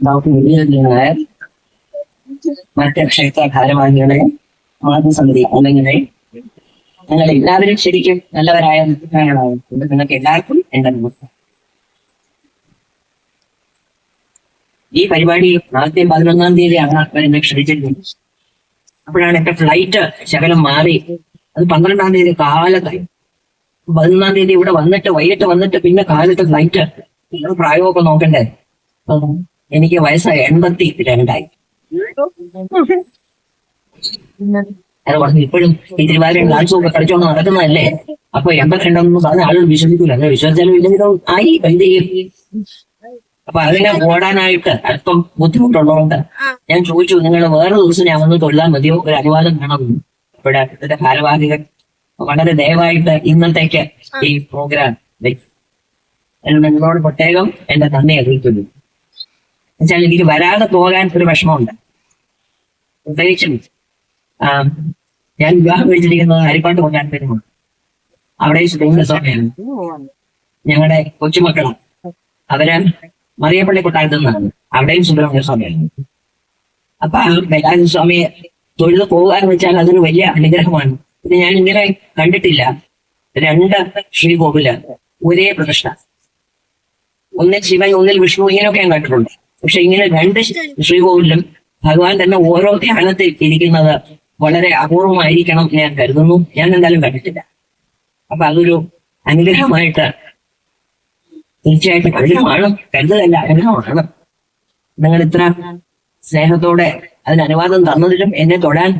Doctor Vijayan ക്ഷേത്ര ഭാരവാഹികളെ മാതൃസമിതി അല്ലെങ്കിൽ നിങ്ങൾ എല്ലാവരും ശരിക്കും നല്ലവരായ അഭിപ്രായങ്ങളായിട്ടുണ്ട് നിങ്ങൾക്ക് എല്ലാവർക്കും എന്റെ നമസ്കാരം. ഈ പരിപാടി ആദ്യം പതിനൊന്നാം തീയതിയാണ് എന്നെ ക്ഷണിച്ചിരുന്നത് അപ്പോഴാണ് എന്റെ ഫ്ലൈറ്റ് ശകലം മാറി. അത് പന്ത്രണ്ടാം തീയതി കാലത്തായി. പതിനൊന്നാം തീയതി ഇവിടെ വന്നിട്ട് വൈകിട്ട് വന്നിട്ട് പിന്നെ കാലത്ത് ഫ്ലൈറ്റ് പ്രായമൊക്കെ നോക്കണ്ടേ? എനിക്ക് വയസ്സ് എൺപത്തി രണ്ടായി ഇപ്പോഴും ഈ തിരുവാതിരം ഡാൻസും ഒക്കെ കളിച്ചോണ്ട് നടക്കുന്നതല്ലേ? അപ്പൊ എൺപത്തിരണ്ടെന്ന് പറഞ്ഞ ആളുകൾ വിശ്വസിക്കൂല. അങ്ങനെ വിശ്വസിച്ചാലും ഇല്ലെങ്കിലും ആയി എന്ത് ചെയ്യും? അപ്പൊ അതിനെ ഓടാനായിട്ട് അല്പം ബുദ്ധിമുട്ടുള്ളതുകൊണ്ട് ഞാൻ ചോദിച്ചു നിങ്ങൾ വേറെ ദിവസം ഞാൻ വന്ന് തൊഴിലാൻ മതിയോ? ഒരു അനുവാദം വേണം ഇവിടെ ഇതിന്റെ ഭാരവാഹികൾ വളരെ ദയവായിട്ട് ഇന്നത്തേക്ക് ഈ പ്രോഗ്രാം നിങ്ങളോട് പ്രത്യേകം എന്റെ നന്ദി അറിയിക്കുന്നു. എന്നുവെച്ചാൽ ഇതിൽ വരാതെ പോകാൻ ഒരു വിഷമമുണ്ട്. പ്രത്യേകിച്ചും ഞാൻ വിവാഹം കഴിച്ചിരിക്കുന്നത് ഹരിപ്പാട്ട് കൊണ്ടാൻ പെരുമാണ് അവിടെ സുബ്രഹ്മണ്യ സ്വാമിയാണ് ഞങ്ങളുടെ കൊച്ചുമക്കളാണ്. അവർ മറിയപ്പള്ളി കൊട്ടാരത്തിൽ നിന്നാണ്. അവിടെയും സുബ്രഹ്മണ്യ സ്വാമിയാണ് അപ്പൊ ആ ബലാജി സ്വാമിയെ തൊഴുത് പോകുക എന്ന് വെച്ചാൽ അതൊരു വലിയ അനുഗ്രഹമാണ്. പിന്നെ ഞാൻ ഇങ്ങനെ കണ്ടിട്ടില്ല. രണ്ട് ശ്രീകോവിൽ ഒരേ പ്രതിഷ്ഠ. ഒന്നിൽ ശിവൻ ഒന്നിൽ വിഷ്ണു ഇങ്ങനെയൊക്കെ ഞാൻ കണ്ടിട്ടുണ്ട്. പക്ഷെ ഇങ്ങനെ രണ്ട് ശ്രീകോവിലും ഭഗവാൻ തന്നെ ഓരോ ധ്യാനത്തിൽ ഇരിക്കുന്നത് വളരെ അപൂർവമായിരിക്കണം ഞാൻ കരുതുന്നു. ഞാൻ എന്തായാലും കണ്ടിട്ടില്ല. അപ്പൊ അതൊരു അനുഗ്രഹമായിട്ട് തീർച്ചയായിട്ടും അനുഗ്രഹമാണ് കരുതലല്ല അനുഗ്രഹമാണ്. നിങ്ങൾ ഇത്ര സ്നേഹത്തോടെ അതിന് അനുവാദം തന്നതിലും എന്നെ തൊടാൻ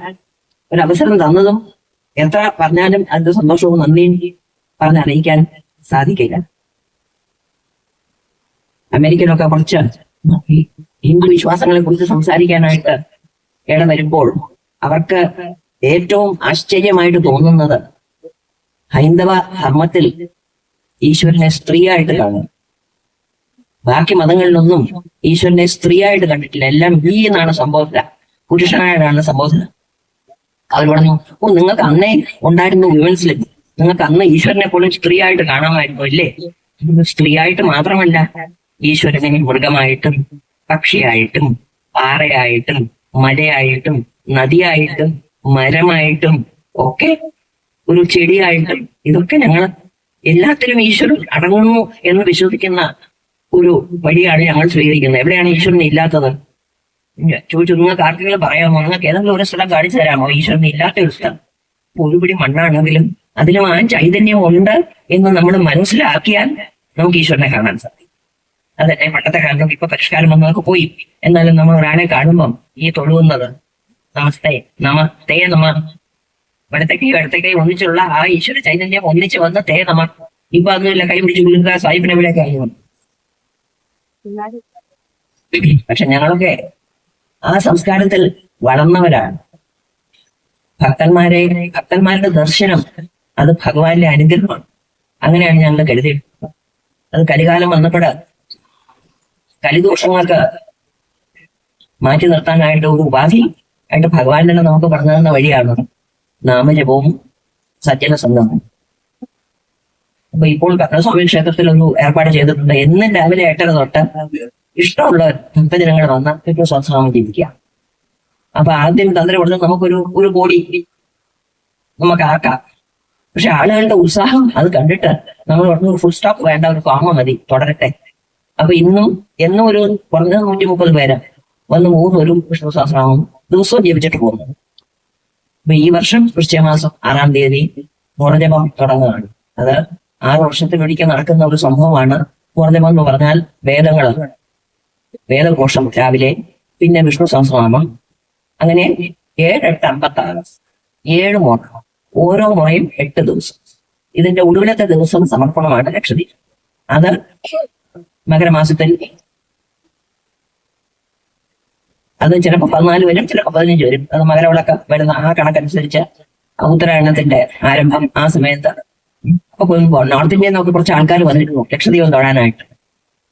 ഒരു അവസരം തന്നതും എത്ര പറഞ്ഞാലും അതിന്റെ സന്തോഷവും നന്ദിയും പറഞ്ഞറിയിക്കാൻ സാധിക്കില്ല. അമേരിക്കയിലൊക്കെ കുറച്ച് ഹിന്ദു വിശ്വാസങ്ങളെ കുറിച്ച് സംസാരിക്കാനായിട്ട് ഇട വരുമ്പോൾ അവർക്ക് ഏറ്റവും ആശ്ചര്യമായിട്ട് തോന്നുന്നത് ഹൈന്ദവ ധർമ്മത്തിൽ ഈശ്വരനെ സ്ത്രീയായിട്ട് കാണും. ബാക്കി മതങ്ങളിലൊന്നും ഈശ്വരനെ സ്ത്രീയായിട്ട് കണ്ടിട്ടില്ല. എല്ലാം ഈ എന്നാണ് സംഭവത്തില. പുരുഷനായിട്ടാണ് സംഭവത്തില. അവർ പറഞ്ഞു ഓ നിങ്ങൾക്ക് അന്നേ ഉണ്ടായിരുന്നു വിമൻസിൽ നിങ്ങൾക്ക് അന്ന് ഈശ്വരനെ പോലും സ്ത്രീയായിട്ട് കാണാമായിരുന്നു ഇല്ലേ? സ്ത്രീയായിട്ട് മാത്രമല്ല ഈശ്വരനെ മൃഗമായിട്ടും പക്ഷിയായിട്ടും പാറയായിട്ടും മലയായിട്ടും നദിയായിട്ടും മരമായിട്ടും ഒക്കെ ഒരു ചെടിയായിട്ടും ഇതൊക്കെ ഞങ്ങൾ എല്ലാത്തിലും ഈശ്വരൻ അടങ്ങുന്നു എന്ന് വിശ്വസിക്കുന്ന ഒരു വഴിയാണ് ഞങ്ങൾ സ്വീകരിക്കുന്നത്. എവിടെയാണ് ഈശ്വരൻ ഇല്ലാത്തത്? ചോദിച്ചു നിങ്ങൾ ആർക്കെങ്കിലും പറയാമോ? നിങ്ങൾക്ക് ഏതെങ്കിലും ഒരു സ്ഥലം കാണിച്ചു തരാമോ? ഈശ്വരൻ ഇല്ലാത്ത ഒരു സ്ഥലം. ഒരുപിടി ഒരു മണ്ണാണെങ്കിലും അതിലും ആ ചൈതന്യം ഉണ്ട് എന്ന് നമ്മൾ മനസ്സിലാക്കിയാൽ നമുക്ക് ഈശ്വരനെ കാണാൻ സാധിക്കും. അതെന്നെ പണ്ടത്തെ കാലത്ത് ഇപ്പൊ പരിഷ്കാരം വന്നതൊക്കെ പോയി. എന്നാലും നമ്മൾ ഒരാളെ കാണുമ്പം ഈ തൊഴുകുന്നത് നമസ്തേ നമ തേ നമ. വലത്തേക്കൈ കൈ ഒന്നിച്ചുള്ള ആ ഈശ്വര ചൈതന്യം ഒന്നിച്ച് വന്ന തേ നമ. ഇപ്പൊ അതൊന്നുമില്ല കൈ പിടിച്ച് സാഹിബിനെ വിളിയൊക്കെ ആയി വന്നു പക്ഷെ ഞങ്ങളൊക്കെ ആ സംസ്കാരത്തിൽ വളർന്നവരാണ്. ഭക്തന്മാരെ ഭക്തന്മാരുടെ ദർശനം അത് ഭഗവാന്റെ അനുഗ്രഹമാണ്. അങ്ങനെയാണ് ഞങ്ങൾ കരുതിയിട്ടുള്ളത്. അത് കരികാലം വന്നപ്പോൾ കലിദോഷങ്ങൾക്ക് മാറ്റി നിർത്താനായിട്ട് ഒരു ഉപാധി ആയിട്ട് ഭഗവാൻ തന്നെ നമുക്ക് പറഞ്ഞു തന്ന വഴിയാണ് നാമജപവും സജ്ജന സംഗമവും അപ്പൊ ഇപ്പോൾ കർണസ്വാമി ക്ഷേത്രത്തിൽ ഒരു ഏർപ്പാട് ചെയ്തിട്ടുണ്ട്. എന്നും രാവിലെ എട്ടര തൊട്ട് ഇഷ്ടമുള്ള ഭക്തജനങ്ങൾ വന്ന് ഏറ്റവും സ്വസ്നാമം ജീവിക്കുക അപ്പൊ ആദ്യം തന്ത്രി കൊടുത്ത് നമുക്കൊരു ഒരു കോടി നമുക്ക് ആക്കാം. പക്ഷെ ആളുകളുടെ ഉത്സാഹം അത് കണ്ടിട്ട് നമ്മൾ ഒരു ഫുൾ സ്റ്റോപ്പ് വേണ്ട ഒരു കോമ മതി തുടരട്ടെ. അപ്പൊ ഇന്നും എന്നും ഒരു കുറഞ്ഞത് നൂറ്റി മുപ്പത് പേര് വന്ന് മൂന്ന് ഒരു വിഷ്ണു സഹസ്രനാമം ദിവസവും ജപിച്ചിട്ട് പോകുന്നു. അപ്പൊ ഈ വർഷം വൃശ്ചികമാസം ആറാം തീയതി മുറജപം തുടങ്ങുകയാണ്. അത് ആറ് വർഷത്തിലൊരിക്കൽ നടക്കുന്ന ഒരു സംഭവമാണ് മുറജപം എന്ന് പറഞ്ഞാൽ വേദങ്ങൾ. വേദഘോഷം രാവിലെ പിന്നെ വിഷ്ണു സഹസ്രനാമം അങ്ങനെ ഏഴ് എട്ട് അമ്പത്തി ആറ് ഏഴ് മുറ ഓരോ മുറയും എട്ട് ദിവസം. ഇതിന്റെ ഒടുവിലത്തെ ദിവസം സമർപ്പണമാണ് ലക്ഷദ്വീപ്. അത് മകരമാസത്തിൽ അത് ചിലപ്പോൾ പതിനാല് വരും ചിലപ്പോൾ പതിനഞ്ച് വരും. അത് മകരവിളക്ക് വരുന്ന ആ കണക്കനുസരിച്ച് ഉത്തരായണത്തിന്റെ ആരംഭം ആ സമയത്ത്. അപ്പൊ നോർത്ത് ഇന്ത്യയിൽ നമുക്ക് കുറച്ച് ആൾക്കാർ വന്നിരുന്നു ലക്ഷദ്വീപം തൊഴാനായിട്ട്.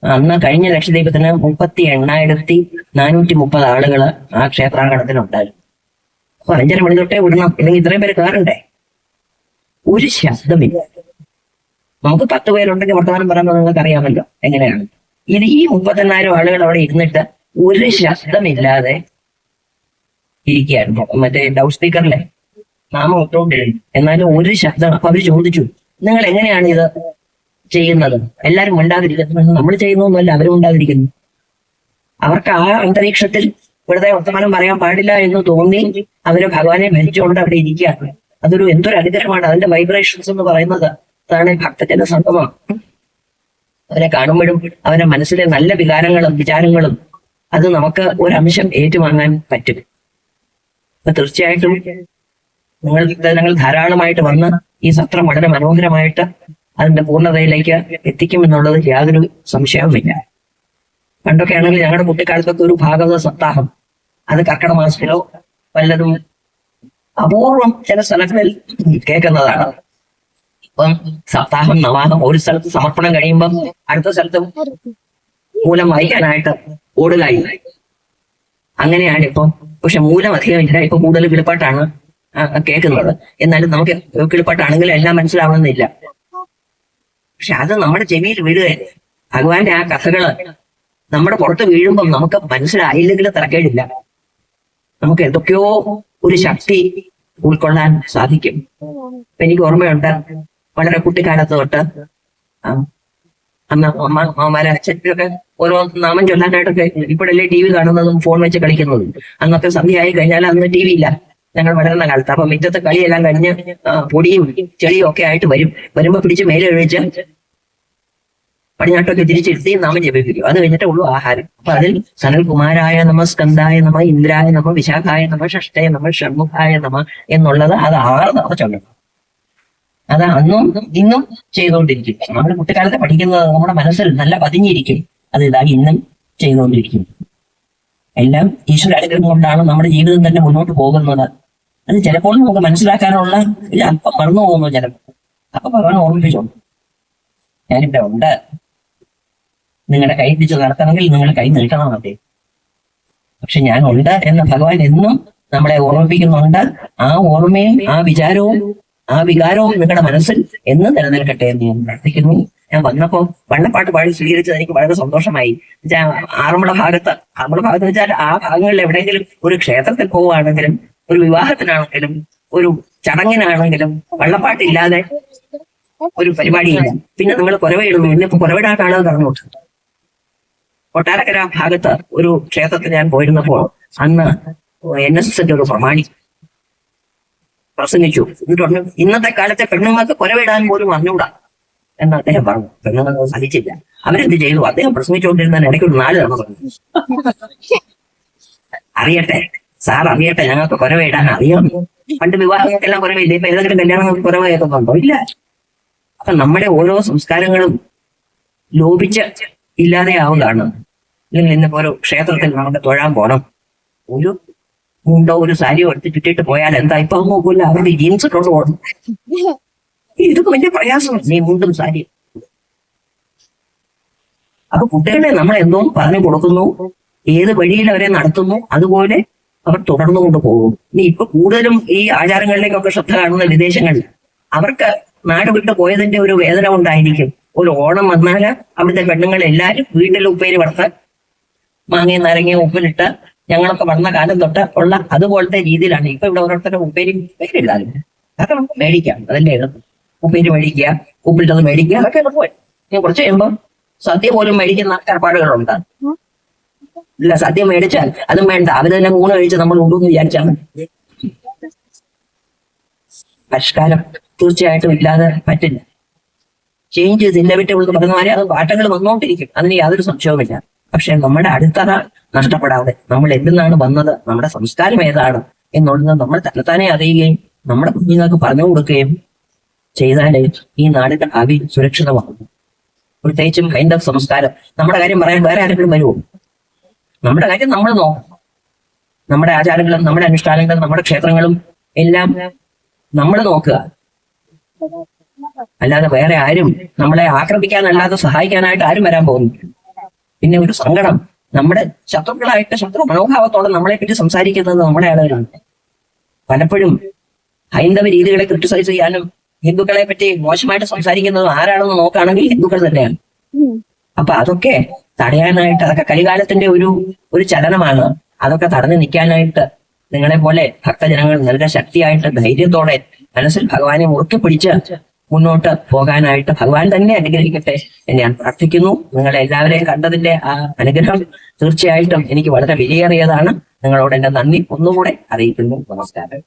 അന്ന് കഴിഞ്ഞ ലക്ഷദ്വീപത്തിന് മുപ്പത്തി എണ്ണായിരത്തി നാനൂറ്റി മുപ്പത് ആളുകൾ ആ ക്ഷേത്രാങ്കണത്തിലുണ്ടായിരുന്നു അപ്പൊ അഞ്ചര മണി തൊട്ടേ വിടണം. ഇല്ലെങ്കിൽ ഇത്രയും പേര് കയറണ്ടേ? ഒരു ശബ്ദമില്ല. നമുക്ക് പത്ത് പേരുണ്ടെങ്കിൽ വർത്തമാനം പറയുമ്പോൾ നിങ്ങൾക്ക് അറിയാമല്ലോ. എങ്ങനെയാണ്? ഇത് ഈ മുപ്പത്തെണ്ണായിരം ആളുകൾ അവിടെ ഇരുന്നിട്ട് ഒരു ശബ്ദമില്ലാതെ ഇരിക്കുകയായിരുന്നു. മറ്റേ ലൗഡ് സ്പീക്കറിലെ നാമം ഇട്ടുകൊണ്ടിരുന്നു എന്നാലും ഒരു ശബ്ദം അപ്പൊ അവർ ചോദിച്ചു നിങ്ങൾ എങ്ങനെയാണ് ഇത് ചെയ്യുന്നത്? എല്ലാവരും ഉണ്ടാതിരിക്കുന്നത് നമ്മൾ ചെയ്യുന്നൊന്നുമല്ല അവരും ഉണ്ടാതിരിക്കുന്നു അവർക്ക് ആ അന്തരീക്ഷത്തിൽ വെറുതെ വർത്തമാനം പറയാൻ പാടില്ല എന്ന് തോന്നി അവർ ഭഗവാനെ ഭരിച്ചുകൊണ്ട് അവിടെ ഇരിക്കുകയാണ്. അതൊരു എന്തൊരു അനുഗ്രഹമാണ്. അതിന്റെ വൈബ്രേഷൻസ് എന്ന് പറയുന്നത് അതാണ് ഭക്തജന സംഗമം അവരെ കാണുമ്പോഴും അവരെ മനസ്സിലെ നല്ല വികാരങ്ങളും വിചാരങ്ങളും അത് നമുക്ക് ഒരംശം ഏറ്റുവാങ്ങാൻ പറ്റും. അപ്പൊ തീർച്ചയായിട്ടും നിങ്ങൾ ഞങ്ങൾ ധാരാളമായിട്ട് വന്ന് ഈ സത്രം വളരെ മനോഹരമായിട്ട് അതിന്റെ പൂർണതയിലേക്ക് എത്തിക്കുമെന്നുള്ളത് യാതൊരു സംശയവുമില്ല. പണ്ടൊക്കെ ആണെങ്കിൽ ഞങ്ങളുടെ കുട്ടിക്കാലത്തൊക്കെ ഒരു ഭാഗവത സപ്താഹം. അത് കർക്കിടക മാസത്തിലോ വല്ലതും അപൂർവം ചില സ്ഥലങ്ങളിൽ കേൾക്കുന്നതാണ്. ഇപ്പം സപ്താഹം നവാഹം ഒരു സ്ഥലത്ത് സമർപ്പണം കഴിയുമ്പം അടുത്ത സ്ഥലത്ത് മൂലം വായിക്കാനായിട്ട് ഓടുകയായി അങ്ങനെയാണ് ഇപ്പം പക്ഷെ മൂലം അധികം ഇല്ല. ഇപ്പൊ കൂടുതൽ കിളിപ്പാട്ടാണ് ആ, കേൾക്കുന്നത്. എന്നാലും നമുക്ക് കിളിപ്പാട്ടാണെങ്കിലും എല്ലാം മനസ്സിലാവണമെന്നില്ല പക്ഷെ അത് നമ്മുടെ ചെവിയിൽ വീഴുകയല്ലേ ഭഗവാന്റെ ആ കഥകൾ നമ്മുടെ പുറത്ത് വീഴുമ്പം നമുക്ക് മനസ്സിലായില്ലെങ്കിൽ തിരക്കേടില്ല. നമുക്ക് എന്തൊക്കെയോ ഒരു ശക്തി ഉൾക്കൊള്ളാൻ സാധിക്കും. എനിക്ക് ഓർമ്മയുണ്ട് വളരെ കുട്ടിക്കാലത്ത് തൊട്ട്. അന്ന് അമ്മ അമ്മമാരെ അച്ഛനൊക്കെ ഓരോ നാമം ചൊല്ലാനായിട്ടൊക്കെ ഇപ്പോഴല്ലേ ടി വി കാണുന്നതും ഫോൺ വെച്ച് കളിക്കുന്നതും. അന്നൊക്കെ സന്ധ്യയായി കഴിഞ്ഞാൽ അന്ന് ടി വി ഇല്ല. ഞങ്ങൾ വളരുന്ന കാലത്ത്. അപ്പൊ മിറ്റത്തെ കളിയെല്ലാം കഴിഞ്ഞ് പൊടിയും ചെളിയും ഒക്കെ ആയിട്ട് വരും. വരുമ്പോ പിടിച്ച് മേലെഴിച്ച് പടിഞ്ഞാട്ടൊക്കെ തിരിച്ചിരുത്തി നാമം ജപിപ്പിക്കും. അത് കഴിഞ്ഞിട്ടേ ഉള്ളൂ ആഹാരം. അപ്പൊ അതിൽ സനൽകുമാരായ നമ സ്കന്ധായ നമ ഇന്ദ്രായ നമ വിശാഖായ നമ ഷഷ്ടയ നമ ഷൺമുഖായ നമ എന്നുള്ളത് അത് ആറ് തവണ ചൊല്ലണം. അത് അന്നും ഇന്നും ചെയ്തുകൊണ്ടിരിക്കും. നമ്മൾ കുട്ടിക്കാലത്ത് പഠിക്കുന്നത് നമ്മുടെ മനസ്സിൽ നല്ല പതിഞ്ഞിരിക്കും. അത് ഇതാ ഇന്നും ചെയ്തുകൊണ്ടിരിക്കും. എല്ലാം ഈശ്വര അനുഗ്രഹം കൊണ്ടാണ് നമ്മുടെ ജീവിതം തന്നെ മുന്നോട്ട് പോകുന്നത്. അത് ചിലപ്പോൾ നമുക്ക് മനസ്സിലാക്കാനുള്ള ഒരു അല്പം മറന്നു പോകുന്നു ചിലപ്പോൾ. അപ്പൊ ഭഗവാൻ ഓർമ്മിപ്പിച്ചോളൂ ഞാനിവിടെ ഉണ്ട്. നിങ്ങളുടെ കൈ പിടിച്ച് നടത്തണമെങ്കിൽ നിങ്ങൾ കൈ നീട്ടണം അതെ പക്ഷെ ഞാൻ ഉണ്ട് എന്ന് ഭഗവാൻ എന്നും നമ്മളെ ഓർമ്മിപ്പിക്കുന്നുണ്ട്. ആ ഓർമ്മയും ആ വിചാരവും ആ വികാരവും നിങ്ങളുടെ മനസ്സിൽ എന്ന് നിലനിൽക്കട്ടെ എന്ന് ഞാൻ പ്രാർത്ഥിക്കുന്നു. ഞാൻ വന്നപ്പോ വണ്ണപ്പാട്ട് പാടി സ്വീകരിച്ചത് എനിക്ക് വളരെ സന്തോഷമായി. ആറന്മുള ഭാഗത്ത് ആറന്മുള ഭാഗത്ത് വെച്ചാൽ ആ ഭാഗങ്ങളിൽ എവിടെയെങ്കിലും ഒരു ക്ഷേത്രത്തിൽ പോവുകയാണെങ്കിലും ഒരു വിവാഹത്തിനാണെങ്കിലും ഒരു ചടങ്ങിനാണെങ്കിലും വള്ളപ്പാട്ടില്ലാതെ ഒരു പരിപാടിയില്ല. പിന്നെ നിങ്ങൾ കുരവയിടുന്നു ഇന്നിപ്പോ കുരവിടാട്ടാണ് നടന്നോട്ട് കൊട്ടാരക്കര ഭാഗത്ത് ഒരു ക്ഷേത്രത്തിൽ ഞാൻ പോയിരുന്നപ്പോൾ അന്ന് എൻ എസ് എസിന്റെ ഒരു പ്രമാണി പ്രസംഗിച്ചു. എന്നിട്ട് പറഞ്ഞു ഇന്നത്തെ കാലത്തെ പെണ്ണുങ്ങൾക്ക് കൊലവിടാൻ പോലും അറിഞ്ഞൂടാ. എന്ന് അദ്ദേഹം പറഞ്ഞു. പെണ്ണുങ്ങൾ സഹിച്ചില്ല. അവരെന്ത് ചെയ്തു? അദ്ദേഹം പ്രസംഗിച്ചുകൊണ്ടിരുന്ന ഇടയ്ക്ക് ഒരു നാല് തവണ പറഞ്ഞു. അറിയട്ടെ സാർ അറിയട്ടെ ഞങ്ങൾക്ക് കുരവിടാൻ അറിയാം പണ്ട് വിവാഹങ്ങൾക്കെല്ലാം കുറവില്ല ഇപ്പൊ ഏതെങ്കിലും കല്യാണങ്ങൾക്ക് കേൾക്കുന്നുണ്ടോ ഇല്ല. അപ്പൊ നമ്മുടെ ഓരോ സംസ്കാരങ്ങളും ലോപിച്ച് ഇല്ലാതെയാവുകയാണ് അല്ലെങ്കിൽ ഇന്നിപ്പോ ഒരു ക്ഷേത്രത്തിൽ നമുക്ക് തൊഴാൻ പോണം. ഒരു മുണ്ടോ ഒരു സാരിയോ എടുത്ത് ചുറ്റിട്ട് പോയാൽ എന്താ? ഇപ്പൊ നോക്കൂല അവരുടെ ജീൻസ് ഇട്ടോണ്ട് പോകണം ഇതൊക്കെ വലിയ പ്രയാസമാണ്. നീ മുണ്ടും സാരി അപ്പൊ കുട്ടികളെ നമ്മൾ എന്തോ പറഞ്ഞു കൊടുക്കുന്നു. ഏത് വഴിയിൽ അവരെ നടത്തുന്നു അതുപോലെ അവർ തുടർന്നു കൊണ്ട് പോകും ഇനി ഇപ്പൊ കൂടുതലും ഈ ആചാരങ്ങളിലേക്കൊക്കെ ശ്രദ്ധ കാണുന്ന വിദേശങ്ങളിൽ അവർക്ക് നാട് വിട്ടു പോയതിന്റെ ഒരു വേദന ഉണ്ടായിരിക്കും ഒരു ഓണം വന്നാൽ അവിടുത്തെ പെണ്ണുങ്ങൾ എല്ലാരും വീട്ടിൽ ഉപ്പേരി വറുത്ത് മാങ്ങയും നാരങ്ങയും ഉപ്പിലിട്ട് ഞങ്ങളൊക്കെ വന്ന കാലം തൊട്ട് ഉള്ള അതുപോലത്തെ രീതിയിലാണ്. ഇപ്പൊ ഇവിടെ ഓരോരുത്തരുടെ ഉപ്പേരി പേരില്ലാലും അതൊക്കെ നമുക്ക് മേടിക്കാം. അതല്ലേ ഇടത്ത് ഉപ്പേരി മേടിക്കുക ഉപ്പിട്ടത് മേടിക്കുക അതൊക്കെ നമുക്ക് ഇനി കുറച്ച് കഴിയുമ്പോൾ സദ്യ പോലും മേടിക്കുന്ന ഏർപ്പാടുകളുണ്ട്. ഇല്ല സദ്യ മേടിച്ചാൽ അതും വേണ്ട. അവർ തന്നെ മൂന്ന് കഴിച്ച് നമ്മൾ ഉണ്ടെന്ന് വിചാരിച്ചാൽ മതി. പരിഷ്കാരം തീർച്ചയായിട്ടും ഇല്ലാതെ പറ്റില്ല. ചേഞ്ച് ഇന്നവിറ്റബിൾ എന്ന് പറഞ്ഞ മാതിരി അത് മാറ്റങ്ങൾ വന്നുകൊണ്ടിരിക്കും അതിന് യാതൊരു സംശയവുമില്ല. പക്ഷെ നമ്മുടെ അടിത്തറ നഷ്ടപ്പെടാതെ നമ്മൾ എന്തിനാണ് വന്നത്? നമ്മുടെ സംസ്കാരം ഏതാണ്? എന്നുള്ളത് നമ്മൾ തന്നെത്താനെ അറിയുകയും നമ്മുടെ കുഞ്ഞുങ്ങൾക്ക് പറഞ്ഞു കൊടുക്കുകയും ചെയ്താലേ ഈ നാടിന്റെ ഭാവി സുരക്ഷിതമാകുന്നു. പ്രത്യേകിച്ചും ഹൈന്ദവ സംസ്കാരം. നമ്മുടെ കാര്യം പറയാൻ വേറെ ആരെങ്കിലും വരുമോ? നമ്മുടെ കാര്യം നമ്മൾ നോക്കണം. നമ്മുടെ ആചാരങ്ങളും നമ്മുടെ അനുഷ്ഠാനങ്ങളും നമ്മുടെ ക്ഷേത്രങ്ങളും എല്ലാം നമ്മൾ നോക്കുക. അല്ലാതെ വേറെ ആരും നമ്മളെ ആക്രമിക്കാനല്ലാതെ സഹായിക്കാനായിട്ട് ആരും വരാൻ പോകുന്നില്ല. പിന്നെ ഒരു സങ്കടം. നമ്മുടെ ശത്രുക്കളായിട്ട് ശത്രു മനോഭാവത്തോടെ നമ്മളെ പറ്റി സംസാരിക്കുന്നത് നമ്മുടെ ആളുകളാണ്. പലപ്പോഴും ഹൈന്ദവ രീതികളെ ക്രിട്ടിസൈസ് ചെയ്യാനും ഹിന്ദുക്കളെ പറ്റി മോശമായിട്ട് സംസാരിക്കുന്നത് ആരാണെന്ന് നോക്കുകയാണെങ്കിൽ ഹിന്ദുക്കൾ തന്നെയാണ്. അപ്പൊ അതൊക്കെ തടയാനായിട്ട് അതൊക്കെ കലികാലത്തിന്റെ ഒരു ഒരു ചലനമാണ്. അതൊക്കെ തടഞ്ഞു നിൽക്കാനായിട്ട് നിങ്ങളെ പോലെ ഭക്തജനങ്ങൾ നല്ല ശക്തിയായിട്ട് ധൈര്യത്തോടെ മനസ്സിൽ ഭഗവാനെ മുറുക്കി പിടിച്ച് മുന്നോട്ട് പോകാനായിട്ട് ഭഗവാൻ തന്നെ അനുഗ്രഹിക്കട്ടെ എന്ന് ഞാൻ പ്രാർത്ഥിക്കുന്നു. നിങ്ങളെ എല്ലാവരെയും കണ്ടതിന്റെ ആ അനുഗ്രഹം തീർച്ചയായിട്ടും എനിക്ക് വളരെ വിലയേറിയതാണ്. നിങ്ങളോട് എന്റെ നന്ദി. ഒന്നുകൂടെ അറിയിക്കുന്നു. നമസ്കാരം.